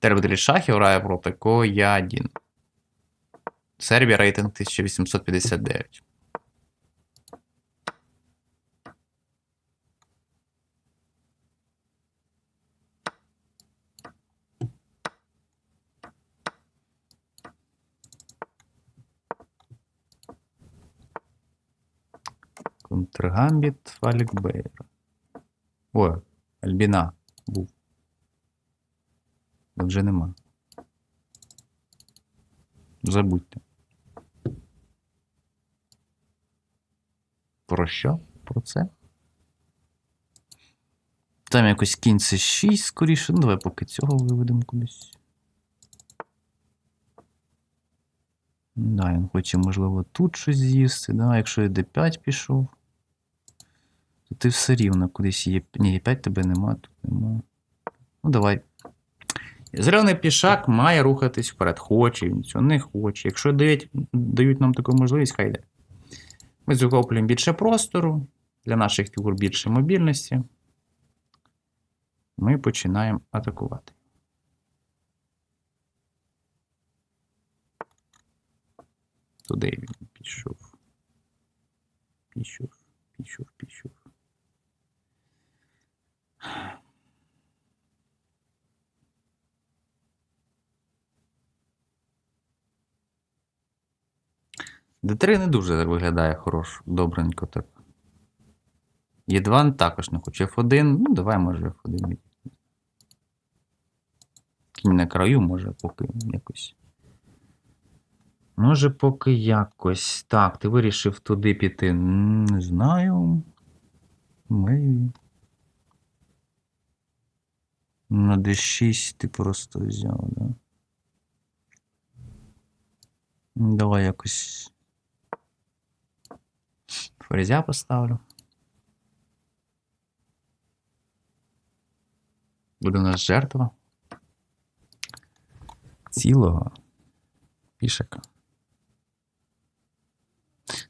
Тербитель шахів грає проти Коядін. Сербія рейтинг 1859. Контргамбіт Фалікбейр. Ой, Альбіна був. От Вже нема. Забудьте. Про що? Про це? Там якось кінь це 6 скоріше. Ну, давай поки цього виведемо кудись. Да, він хоче, можливо, тут щось з'їсти. Да? Якщо я d5 пішов, то ти все рівно кудись є. Ні, Е5 тебе нема, тут нема. Ну, давай. Зелений пішак має рухатись вперед. Хоче він цього, не хоче. Якщо дають, дають нам таку можливість, хай йде. Ми захоплюємо більше простору, для наших фігур більше мобільності. Ми починаємо атакувати. Туди він пішов. Пішов, пішов, пішов. Д3 не дуже виглядає хорош, добренько так. Є2 також не хоче F1. Ну, давай, може, F1. Кінь на краю, може, поки якось. Може, поки якось. Так, ти вирішив туди піти. Не знаю. Maybe. На D6 ти просто взяв, да? Давай якось. Ферзя поставлю. Буде у нас жертва. Цілого пішака.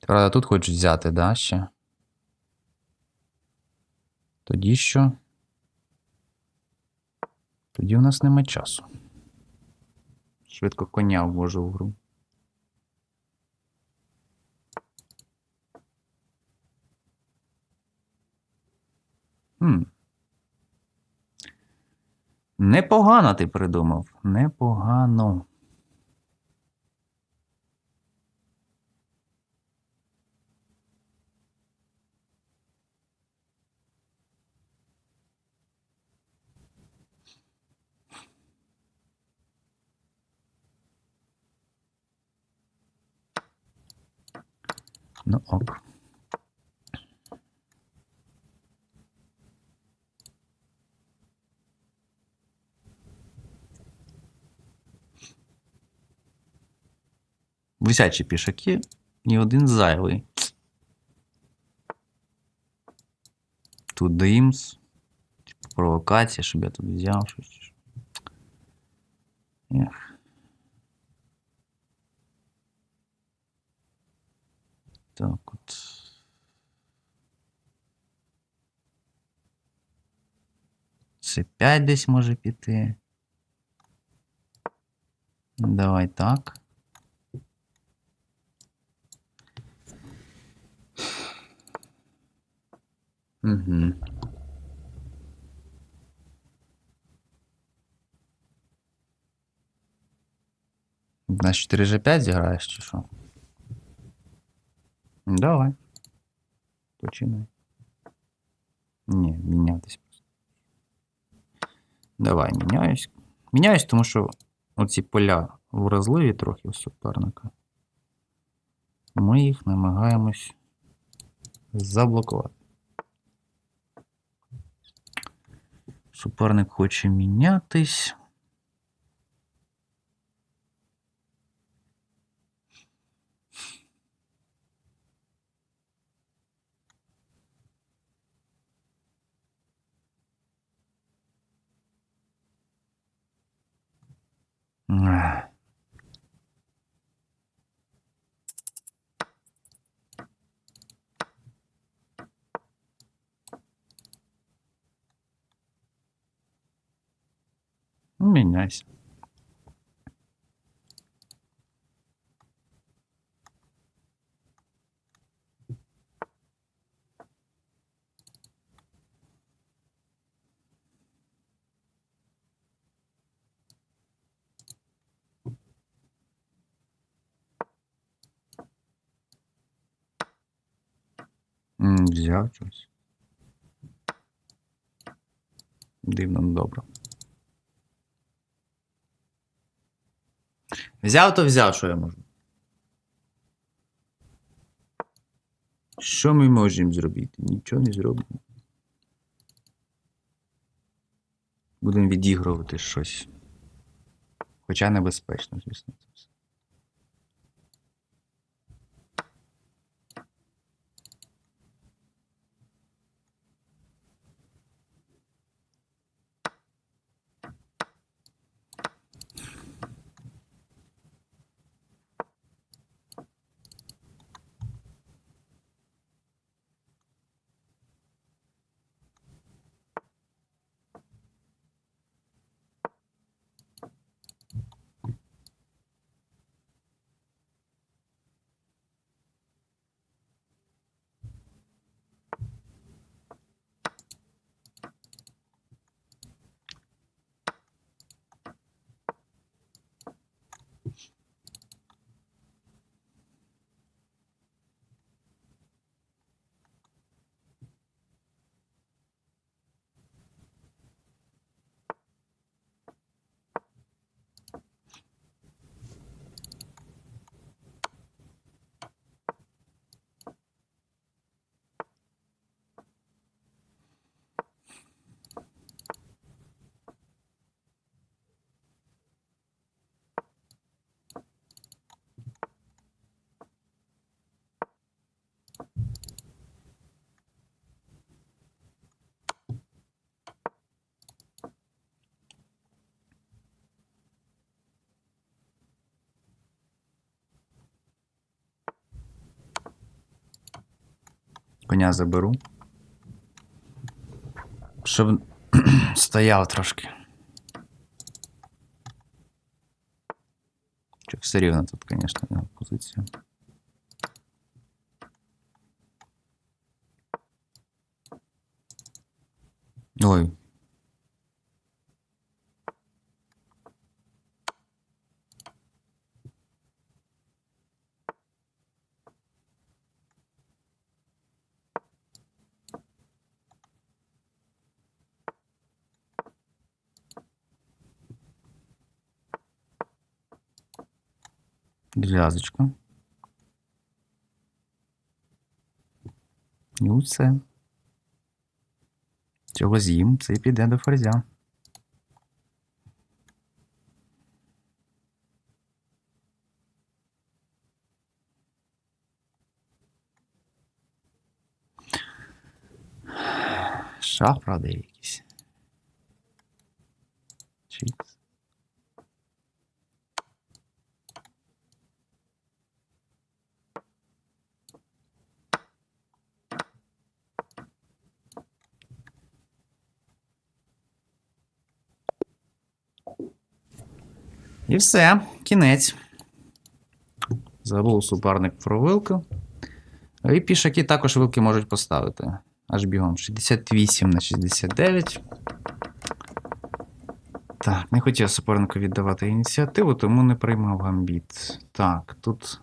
Правда, тут хочуть взяти, да, ще? Тоді що? Тоді у нас нема часу. Швидко коня ввожу в гру. Непогано ти придумав. Непогано. Ну ок. Висячі пішаки, ні один зайвий. Тут димс. Типу провокація, щоб я тут взяв щось. Ех. Так от. Це 5 десь може піти. Давай так. Угу. На 4 G5 зіграєш чи що? Давай. Починай. Ні, мінятись просто. Давай, міняюсь. Міняюсь, тому що оці поля вразливі трохи у суперника. Ми їх намагаємось заблокувати. Суперник хоче мінятись. Ех. Ну, міняйся. М, Взяв щось. Дивно, ну добре. Взяв, то взяв, що я можу. Що ми можемо зробити? Нічого не зробимо. Будемо відігрувати щось. Хоча небезпечно, звісно. Коня заберу. Щоб стояв трошки. Чи все рівно тут, звісно, його позиція. Ой. Зв'язочка. І все. Цього з'їм, це піде до ферзя. Шах, правда. І все, кінець. Забув суперник про вилку. І пішаки також вилки можуть поставити. Аж бігом. 68 на 69. Так, не хотів супернику віддавати ініціативу, тому не приймав гамбіт. Так, тут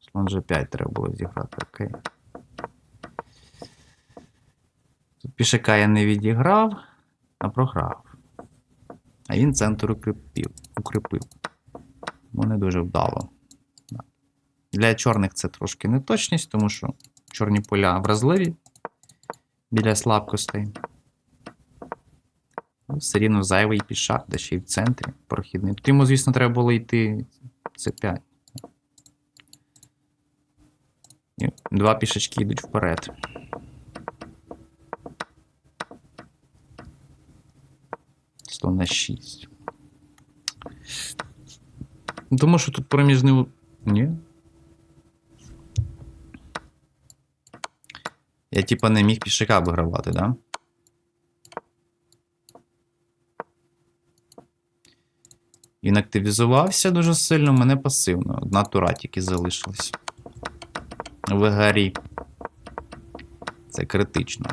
слон G5 треба було зіграти, окей. Тут пішака я не відіграв, а програв. А він центр укріпив. укріпив. Ну, не дуже вдало. Для чорних це трошки неточність, тому що чорні поля вразливі біля слабкостей. Ну, Все рівно зайвий пішак, де ще й в центрі прохідний. Тут йому, звісно, треба було йти С5. Два пішачки йдуть вперед. Слон на 6. Ну, Тому що тут проміжний. Ні. Я типа не міг пішака вигравати, да? Він активізувався дуже сильно, у мене пасивно. Одна тура тільки залишилась. В гарі. Це критично.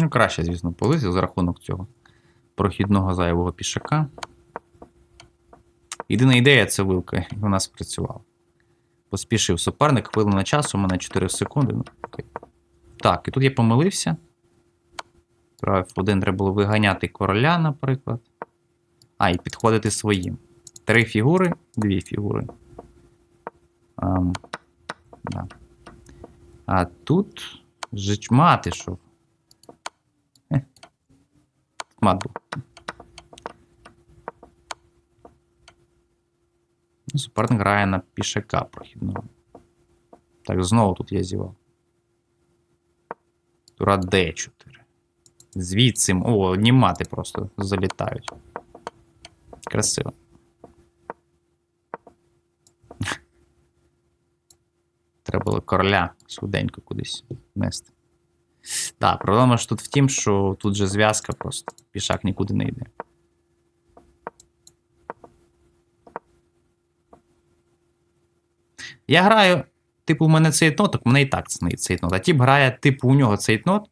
Ну, краще, звісно, полизи за рахунок цього прохідного зайвого пішака. Єдина ідея це вилка, і вона спрацювала. Поспішив суперник, хвилина часу, у мене 4 секунди. Ну, окей. Так, і тут я помилився. Тура F1 треба було виганяти короля, наприклад. А, і підходити своїм. Три фігури, дві фігури. Ам, да. А тут жич мати що. Мат Суперник грає на пішака прохідного. Так, знову тут я зівав. Тура D4. Звідси. О, одні мати просто залітають. Красиво. Треба було короля швиденько кудись нести. Так, проблема ж тут в тім, що тут же зв'язка просто. Пішак нікуди не йде. Я граю, типу, у мене цейтнот, так у мене і так це цейтнот. А тип грає, типу, у нього цейтнот,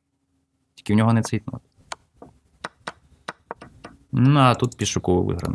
тільки в нього не цейтнот. Ну, а тут пішоково виграно.